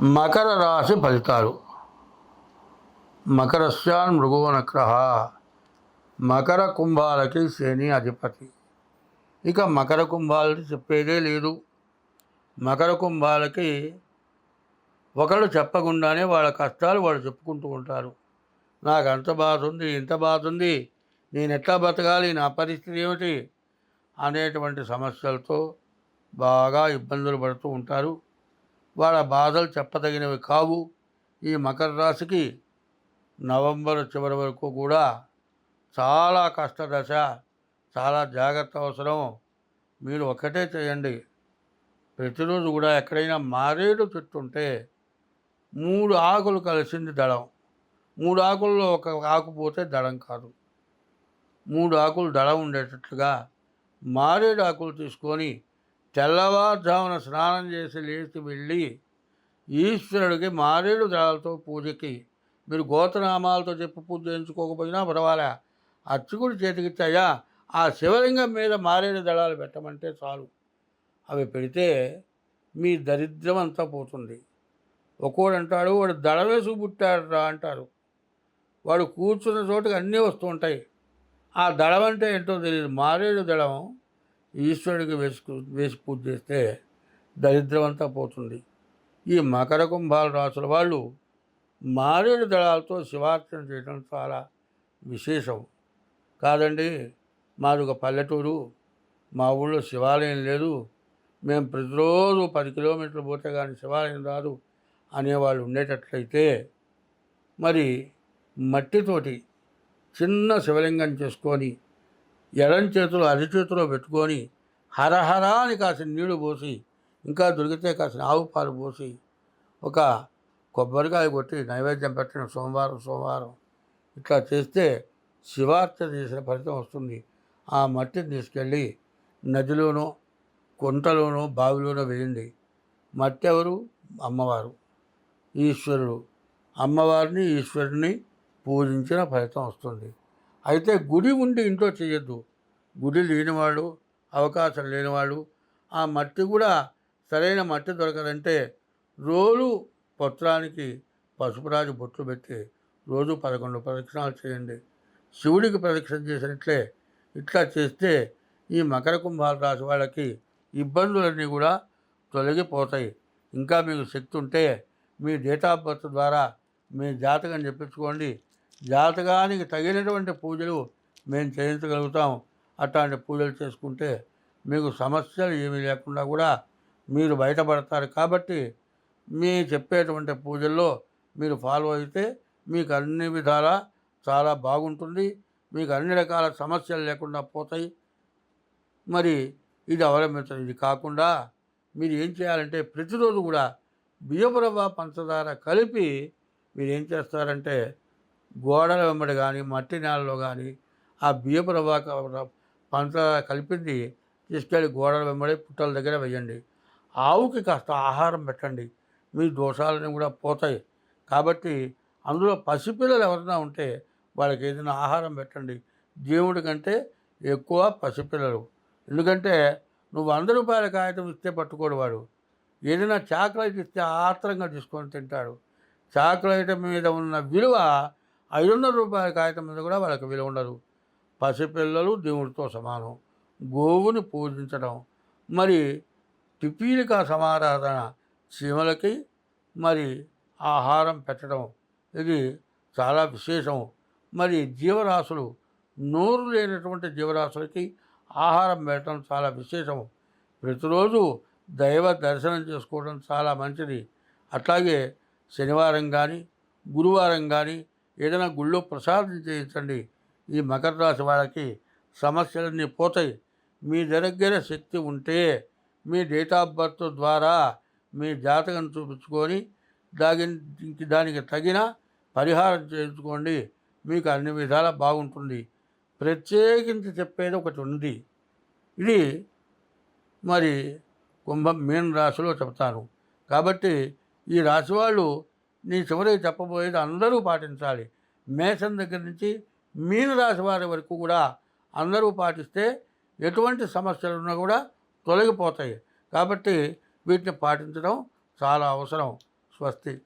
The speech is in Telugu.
మకర రాశి ఫలితాలు. మకరస్యాన్ మృగోనక్ర మకర కుంభాలకి శని అధిపతి. ఇక మకర కుంభాలకి చెప్పేదే లేదు. మకర కుంభాలకి ఒకళ్ళు చెప్పకుండానే వాళ్ళ కష్టాలు వాళ్ళు చెప్పుకుంటూ ఉంటారు. నాకు అంత బాధ ఉంది ఇంత బాధ ఉంది నేను ఎట్లా బతకాలి నా పరిస్థితి ఏమిటి అనేటువంటి సమస్యలతో బాగా ఇబ్బందులు పడుతూ ఉంటారు. వాళ్ళ బాధలు చెప్పదగినవి కావు. ఈ మకర రాశికి నవంబర్ చివరి వరకు కూడా చాలా కష్టదశ చాలా జాగ్రత్త అవసరం. మీరు ఒకటే చేయండి. ప్రతిరోజు కూడా ఎక్కడైనా మారేడు చెట్టు ఉంటే మూడు ఆకులు కలిసింది దళం. మూడు ఆకుల్లో ఒక ఆకు పోతే దళం కాదు. మూడు ఆకులు దళం ఉండేటట్లుగా మారేడు ఆకులు తీసుకొని తెల్లవారుజామున స్నానం చేసి లేచి వెళ్ళి ఈశ్వరుడికి మారేడు దళాలతో పూజకి మీరు గోత్రనామాలతో చెప్పి పూజ చేయించుకోకపోయినా పర్వాలే. అర్చకుడి చేతికిచ్చాయా ఆ శివలింగం మీద మారేడు దళాలు పెట్టమంటే చాలు. అవి పెడితే మీ దరిద్రం అంతా పోతుంది. ఒక్కోడు అంటాడు వాడు దళవేసు పుట్టాడు అంటారు. వాడు కూర్చున్న చోటుకి అన్నీ వస్తూ ఉంటాయి. ఆ దళం అంటే ఏంటో తెలియదు మారేడు దళం ఈశ్వరుడికి వేసుకు వేసి పూజ చేస్తే దరిద్రం అంతా పోతుంది. ఈ మకర కుంభాల రాసుల వాళ్ళు మారేడు దళాలతో శివార్చన చేయడం చాలా విశేషం. కాదండి మాది ఒక పల్లెటూరు మా ఊళ్ళో శివాలయం లేదు. మేము ప్రతిరోజు పది కిలోమీటర్లు పోతే కానీ శివాలయం రాదు అనేవాళ్ళు ఉండేటట్లయితే మరి మట్టితోటి చిన్న శివలింగం చేసుకొని ఎడం చేతులు అరిచేతిలో పెట్టుకొని హరహరా అని కాసిన నీళ్ళు పోసి ఇంకా దొరికితే కాసిన ఆవు పాలు పోసి ఒక కొబ్బరికాయ కొట్టి నైవేద్యం పెట్టిన సోమవారం సోమవారం ఇట్లా చేస్తే శివార్చన చేసిన ఫలితం వస్తుంది. ఆ మట్టిని తీసుకెళ్ళి నదిలోనో కొంటలోనో బావిలోనో వేయండి. మట్టి ఎవరు అమ్మవారు. ఈశ్వరుడు. అమ్మవారిని ఈశ్వరుని పూజించిన ఫలితం వస్తుంది. అయితే గుడి ఉండి ఇంట్లో చేయొద్దు. గుడి లేనివాళ్ళు అవకాశం లేనివాళ్ళు ఆ మట్టి కూడా సరైన మట్టి దొరకదంటే రోజు పత్రానికి పసుపురాజు బొట్లు పెట్టి రోజు పదకొండు ప్రదక్షిణాలు చేయండి. శివుడికి ప్రదక్షిణ చేసినట్లే ఇట్లా చేస్తే ఈ మకర కుంభాల రాశి వాళ్ళకి ఇబ్బందులన్నీ కూడా తొలగిపోతాయి. ఇంకా మీకు శక్తి ఉంటే మీ డేట్ ఆఫ్ బర్త్ ద్వారా మీ జాతకం చెప్పించుకోండి. జాతకానికి తగినటువంటి పూజలు మేము చేయించగలుగుతాం. అట్లాంటి పూజలు చేసుకుంటే మీకు సమస్యలు ఏమీ లేకుండా కూడా మీరు బయటపడతారు. కాబట్టి మీ చెప్పేటువంటి పూజల్లో మీరు ఫాలో అయితే మీకు అన్ని విధాలా చాలా బాగుంటుంది. మీకు అన్ని రకాల సమస్యలు లేకుండా పోతాయి. మరి ఇది అవలంబించడం. ఇది కాకుండా మీరు ఏం చేయాలంటే ప్రతిరోజు కూడా బియ్యపురవ పంచదార కలిపి మీరు ఏం చేస్తారంటే గోడల వెంబడి కానీ మట్టి నేలలో కానీ ఆ బియ్యపు రవ్వ పంట కలిపింది తీసుకెళ్ళి గోడల వెంబడి పుట్టల దగ్గర వేయండి ఆవుకి కాస్త ఆహారం పెట్టండి. మీ దోషాలన్నీ కూడా పోతాయి. కాబట్టి అందులో పసిపిల్లలు ఎవరైనా ఉంటే వాళ్ళకి ఏదైనా ఆహారం పెట్టండి. దేవుడి కంటే ఎక్కువ పసిపిల్లలు. ఎందుకంటే నువ్వు వంద రూపాయల కాగితం ఇస్తే పట్టుకోడు వాడు. ఏదైనా చాక్లెట్ ఇస్తే ఆత్రంగా తీసుకొని తింటాడు. చాక్లెట్ మీద ఉన్న విలువ ఐదు వందల రూపాయల కాగితం మీద కూడా వాళ్ళకి విలువ ఉండదు. పసిపిల్లలు దేవుడితో సమానం. గోవుని పూజించడం. మరి టిపీలిక సమారాధన చీమలకి మరి ఆహారం పెట్టడం. ఇది చాలా విశేషం. మరి జీవరాశులు నోరు లేనటువంటి జీవరాశులకి ఆహారం పెట్టడం చాలా విశేషం. ప్రతిరోజు దైవ దర్శనం చేసుకోవడం చాలా మంచిది. అట్లాగే శనివారం కానీ గురువారం కానీ ఏదైనా గుళ్ళో ప్రసాదం చేయించండి. ఈ మకర రాశి వాళ్ళకి సమస్యలన్నీ పోతాయి. మీ దగ్గర శక్తి ఉంటే మీ డేట్ ఆఫ్ బర్త్ ద్వారా మీ జాతకం చూపించుకొని దానికి దానికి తగిన పరిహారం చేయించుకోండి. మీకు అన్ని విధాలా బాగుంటుంది. ప్రత్యేకించి చెప్పేది ఒకటి ఉంది. ఇది మరి కుంభం మీన రాశిలో చెప్తాను కాబట్టి ఈ రాశి వాళ్ళు నీ చివరికి చెప్పబోయేది అందరూ పాటించాలి. మేషం దగ్గర నుంచి మీనరాశి వారి వరకు కూడా అందరూ పాటిస్తే ఎటువంటి సమస్యలు ఉన్నా కూడా తొలగిపోతాయి. కాబట్టి వీటిని పాటించడం చాలా అవసరం. స్వస్తి.